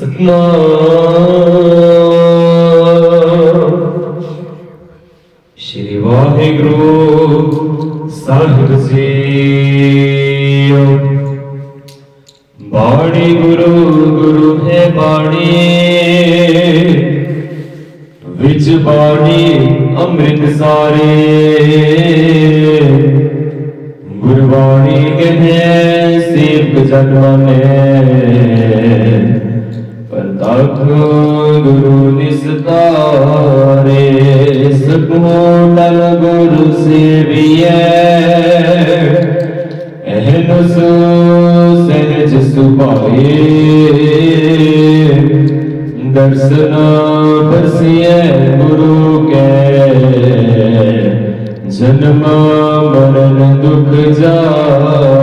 ਸਤਨਾਮ ਸ਼੍ਰੀ ਵਾਹਿਗੁਰੂ, ਸਾਹਿਬ ਜੀ ਬਾਣੀ ਗੁਰੂ ਗੁਰੂ ਹੈ ਬਾਣੀ। ਵਿੱਚ ਬਾਣੀ ਅੰਮ੍ਰਿਤ ਸਾਰੇ ਗੁਰਬਾਣੀ ਕਹੇ, ਸੇਵਕ ਜਨਮ ਨੇ ਪਰਤਖ ਗੁਰੂ ਨਿਸਤਾਰੇ ਸਕੂਟਲ ਗੁਰੂ ਸੇਵੀਐ ਅਹਨਸ ਸਹਿਜ ਸੁਭਾਏ ਦਰਸ਼ਨ ਬਰਸੀਏ ਗੁਰੂ ਕੈ ਜਨਮ ਮਰਨ ਦੁਖ ਜਾਏ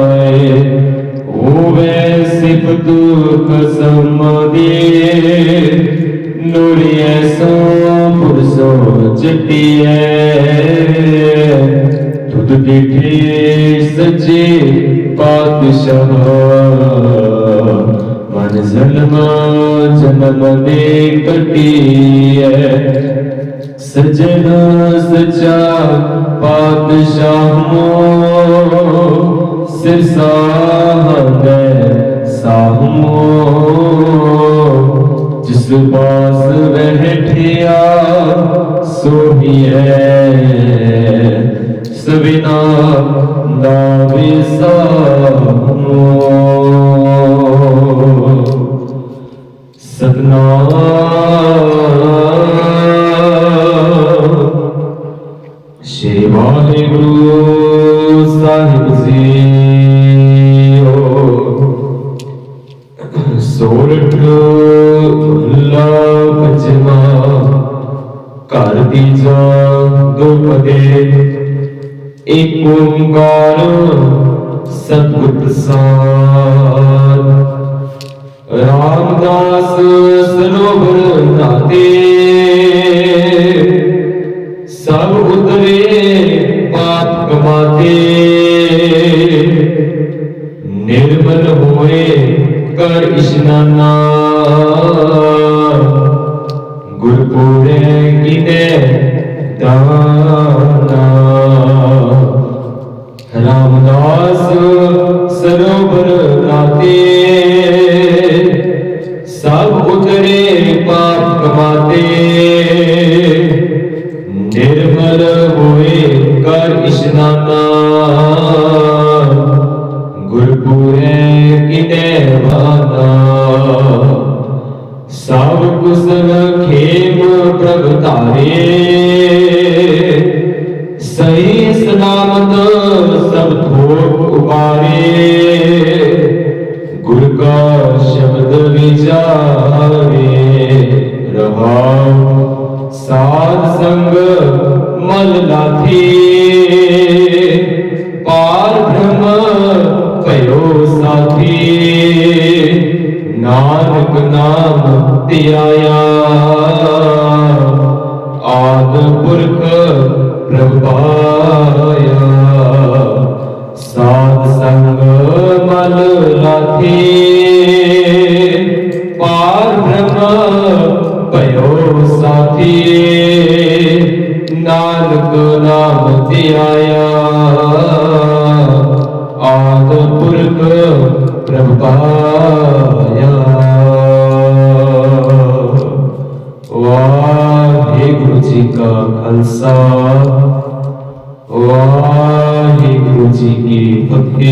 ਹੋਵੇ ਸਿਫਤ ਕਸਮ ਦੇ ਨੂਰੀਏ ਸੋ ਪੁਰਸੋ ਜਟੀਏ ਤੁਧ ਡਿਠੇ ਸੱਚੇ ਪਾਤਸ਼ਾਹ। ਮਨ ਜ਼ਲਮ ਜਨਮ ਦੇ ਕਟੀਏ ਸਜਣ ਸਚਾ ਪਾਤਸ਼ਾਹ ਮੋ ਸਿਰ ਜਿਸ ਪਾਸ ਬੈਠਿਆ ਸੋਹੀਏ ਸਵਿਨਾ ਦਾ ਵਿਸਾਹਮੋ ਸਤਨਾਮ ਸ਼੍ਰੀ ਵਾਹਿਗੁਰੂ ਸਾਹਿਬ ਜੀਓ। ਸੋਰਠ ਮਹੱਲਾ ਪੰਜਵਾ ਘਰ ਤੀਜਾ ਦੁਪਦੇ ਏਕ ਓੰਕਾਰ ਸਤਿਗੁਰ ਪ੍ਰਸਾਦ ਰਾਮਦਾਸ ਸਰੋਵਰ ਨਾਤੇ। ਸਭ ਉਤਰੇ ਪਾਪ ਕਮਾਤੇ। ਨਿਰਮਲ ਹੋਏ ਕਰ ਇਸ਼ਨਾਨਾ। ਸਰੋਵਰ ਨਾਤੇ। ਸਭ ਉਤਰੇ ਪਾਪ ਕਮਾਤੇ। ਨਿਰਮਲ ਹੋਏ ਕਰ ਇਸ਼ਨਾਨਾ ਗੁਰਪੁਰੇ ਕਿਤੇ ਵਾਦਾ ਸਭ ਕੁਸਲ ਖੇਮ ਪ੍ਰਭ ਧਾਰੇ। ਥੋਕ ਗੁਰ ਕਾ ਸ਼ਬਦ ਵਿਚਾਰੇ ਰਹਾਉ। ਸਾਧ ਸੰਗ ਮਲ ਲਾਥੀ ਪਾਰ ਬ੍ਰਹਮ ਭਇਓ ਸਾਥੀ। ਨਾਨਕ ਨਾਮ ਧਿਆਇਆ। ਆਦ ਪੁਰਖ ਪ੍ਰਭਾਇਆ ਸਾਧ ਸੰਗ ਮਲ ਲਾਥੀ। ਪਾਰ ਬ੍ਰਹਮ ਭਇਓ ਸਾਥੀ। ਨਾਨਕ ਨਾਮ ਧਿਆਇਆ। ਆਦ ਪੁਰਖ ਪ੍ਰਭਾਇਆ। ਵਾਹਿਗੁਰੂ ਜੀ ਕਾ ਖਾਲਸਾ। ਵਾਹਿਗੁਰੂ ਜੀ ਕੀ ਫਤਿਹ।